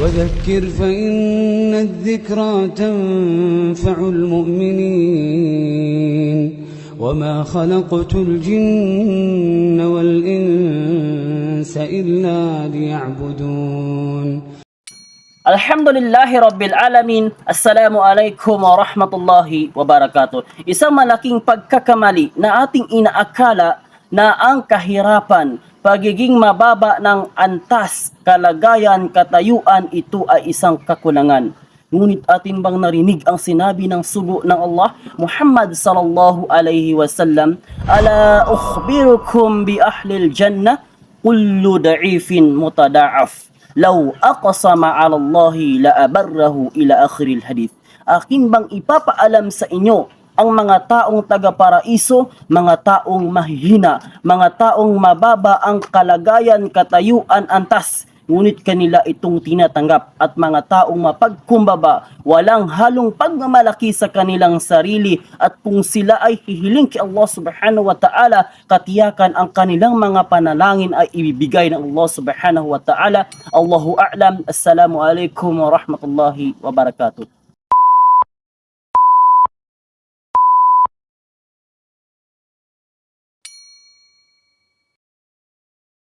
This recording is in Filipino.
وذكر فإن الذكرى تنفع المؤمنين وما خلقت الجن والإنس إلا ليعبدون. الحمد لله رب العالمين السلام عليكم ورحمة الله وبركاته إسا ملاكين pagkakamali na ating inaakala na ang kahirapan pagiging mababa ng antas, kalagayan, katayuan, ito ay isang kakulangan. Ngunit atin bang narinig ang sinabi ng sugo ng Allah Muhammad sallallahu alaihi wasallam Ala ukhbirukum bi ahlil jannah kullu da'ifin mutada'af Law aqsama 'ala Allah la abarrahu ila akhiril hadith. Akin bang ipapaalam sa inyo ang mga taong taga-paraiso, mga taong mahihina, mga taong mababa ang kalagayan, katayuan, antas. Ngunit kanila itong tinatanggap at mga taong mapagkumbaba, walang halong pagmamalaki sa kanilang sarili at kung sila ay hihiling kay Allah subhanahu wa ta'ala, katiyakan ang kanilang mga panalangin ay ibibigay ng Allah subhanahu wa ta'ala. Allahu a'lam. Assalamu alaikum wa rahmatullahi wa barakatuh.